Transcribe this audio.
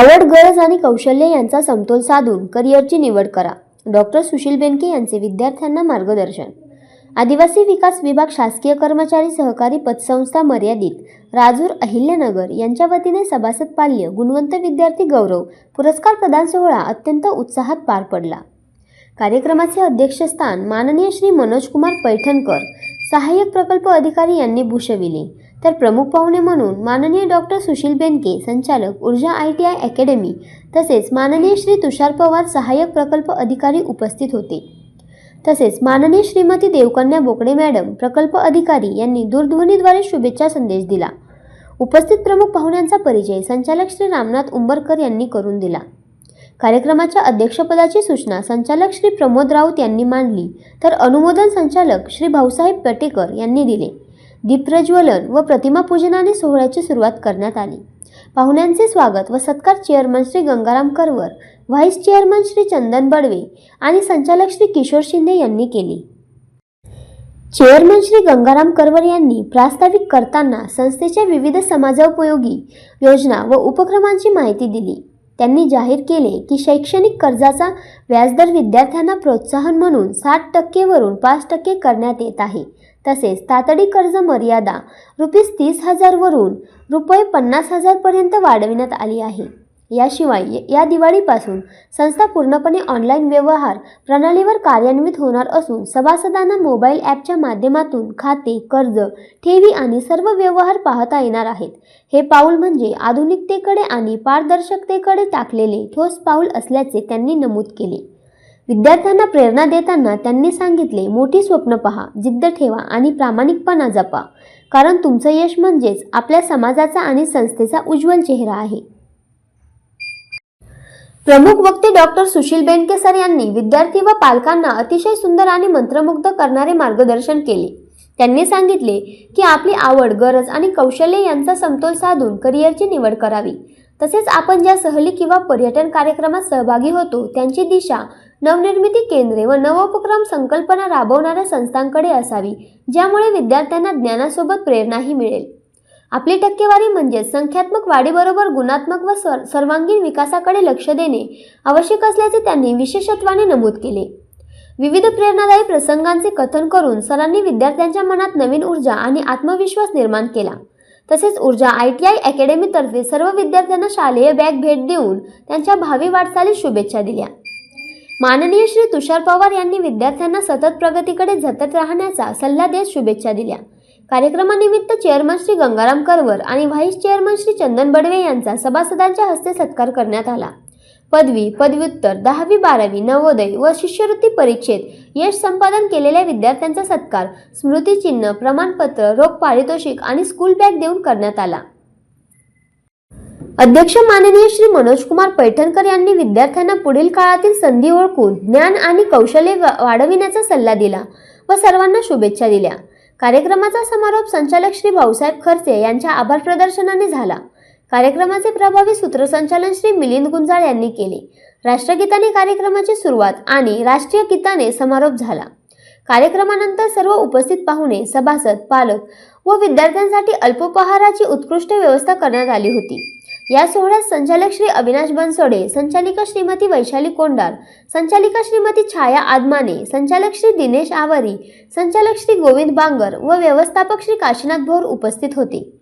आवड गरज आणि कौशल्य यांचा समतोल साधून करिअरची निवड करा. डॉक्टर सुशील बेनके यांचे विद्यार्थ्यांना मार्गदर्शन. आदिवासी विकास विभाग शासकीय कर्मचारी सहकारी पतसंस्था मर्यादित राजूर अहिल्यानगर यांच्या वतीने सभासद पाल्य गुणवंत विद्यार्थी गौरव पुरस्कार प्रदान सोहळा अत्यंत उत्साहात पार पडला. कार्यक्रमाचे अध्यक्षस्थान माननीय श्री मनोजकुमार पैठणकर सहाय्यक प्रकल्प अधिकारी यांनी भूषविले. तर प्रमुख पाहुणे म्हणून माननीय डॉक्टर सुशील बेनके संचालक ऊर्जा आय टी आय अकॅडमी तसेच माननीय श्री तुषार पवार सहाय्यक प्रकल्प अधिकारी उपस्थित होते. तसेच माननीय श्रीमती देवकन्या बोकडे मॅडम प्रकल्प अधिकारी यांनी दूरध्वनीद्वारे शुभेच्छा संदेश दिला. उपस्थित प्रमुख पाहुण्यांचा परिचय संचालक श्री रामनाथ उंबरकर यांनी करून दिला. कार्यक्रमाच्या अध्यक्षपदाची सूचना संचालक श्री प्रमोद राऊत यांनी मांडली. तर अनुमोदन संचालक श्री भाऊसाहेब पटेकर यांनी दिले. दीपप्रज्वलन व प्रतिमा पूजनाने सोहळ्याची सुरुवात करण्यात आली. पाहुण्यांचे स्वागत व सत्कार chairman Shri Gangaram Karvar vice chairman Shri Chandan Badve आणि संचालक श्री किशोर शिंदे यांनी केले. चेअरमन श्री गंगाराम करवर यांनी प्रास्ताविक करताना संस्थेच्या विविध समाजोपयोगी योजना व उपक्रमांची माहिती दिली. त्यांनी जाहीर केले की शैक्षणिक कर्जाचा व्याजदर विद्यार्थ्यांना प्रोत्साहन म्हणून साठ टक्केवरून पाच टक्के करण्यात येत आहे. तसेच तातडी कर्ज मर्यादा रुपीस तीस हजारवरून रुपये पन्नास हजारपर्यंत वाढविण्यात आली आहे. याशिवाय या दिवाळीपासून संस्था पूर्णपणे ऑनलाईन व्यवहार प्रणालीवर कार्यान्वित होणार असून सभासदांना मोबाईल ॲपच्या माध्यमातून खाते कर्ज ठेवी आणि सर्व व्यवहार पाहता येणार आहेत. हे पाऊल म्हणजे आधुनिकतेकडे आणि पारदर्शकतेकडे टाकलेले ठोस पाऊल असल्याचे त्यांनी नमूद केले. विद्यार्थ्यांना प्रेरणा देताना त्यांनी सांगितले मोठी स्वप्न पहा जिद्द ठेवा आणि प्रामाणिकपणा जपा. कारण तुमचं यश म्हणजेच आपल्या समाजाचा आणि संस्थेचा उज्ज्वल चेहरा आहे. प्रमुख वक्ते डॉक्टर सुशील बेनके सर यांनी विद्यार्थी व पालकांना अतिशय सुंदर आणि मंत्रमुग्ध करणारे मार्गदर्शन केले. त्यांनी सांगितले की आपली आवड गरज आणि कौशल्य यांचा समतोल साधून करिअरची निवड करावी. तसेच आपण ज्या सहली किंवा पर्यटन कार्यक्रमात सहभागी होतो त्यांची दिशा नवनिर्मिती केंद्रे व नवोपक्रम संकल्पना राबवणाऱ्या संस्थांकडे असावी ज्यामुळे विद्यार्थ्यांना ज्ञानासोबत प्रेरणाही मिळेल. आपली टक्केवारी म्हणजे संख्यात्मक वाढीबरोबर गुणात्मक व सर सर्वांगीण विकासाकडे लक्ष देणे आवश्यक असल्याचे त्यांनी विशेषत्वाने नमूद केले. विविध प्रेरणादायी प्रसंगांचे कथन करून सरांनी विद्यार्थ्यांच्या मनात नवीन ऊर्जा आणि आत्मविश्वास निर्माण केला. तसेच ऊर्जा आय टी आय अकॅडमीतर्फे सर्व विद्यार्थ्यांना शालेय बॅग भेट देऊन त्यांच्या भावी वाटचालीस शुभेच्छा दिल्या. माननीय श्री तुषार पवार यांनी विद्यार्थ्यांना सतत प्रगतीकडे झटत राहण्याचा सल्ला देत शुभेच्छा दिल्या. कार्यक्रमानिमित्त चेअरमन श्री गंगाराम करवर आणि व्हाईस चेअरमन श्री चंदन बडवे यांचा सभासदांच्या हस्ते सत्कार करण्यात आला. पदवी पदव्युत्तर दहावी बारावी नवोदय व शिष्यवृत्ती परीक्षेत यश संपादन केलेल्या विद्यार्थ्यांचा सत्कार स्मृतिचिन्ह प्रमाणपत्र रोख पारितोषिक आणि स्कूल बॅग देऊन करण्यात आला. अध्यक्ष माननीय श्री मनोजकुमार पैठणकर यांनी विद्यार्थ्यांना पुढील काळातील संधी ओळखून ज्ञान आणि कौशल्य वा- वाढविण्याचा सल्ला दिला व सर्वांना शुभेच्छा दिल्या. कार्यक्रमाचा समारोप संचालक श्री भाऊसाहेब खर्चे यांच्या आभार प्रदर्शनाने झाला. कार्यक्रमाचे प्रभावी सूत्रसंचालन श्री मिलिंद गुंजाळ यांनी केले. राष्ट्रगीताने कार्यक्रमाची सुरुवात आणि राष्ट्रीय गीताने समारोप झाला. कार्यक्रमानंतर सर्व उपस्थित पाहुणे सभासद पालक व विद्यार्थ्यांसाठी अल्पोपहाराची उत्कृष्ट व्यवस्था करण्यात आली होती. या सोहळ्यात संचालक श्री अविनाश बनसोडे संचालिका श्रीमती वैशाली कोंडार संचालिका श्रीमती छाया आदमाने संचालक श्री दिनेश आवारी संचालक श्री गोविंद बांगर व व्यवस्थापक श्री काशीनाथ भोर उपस्थित होते.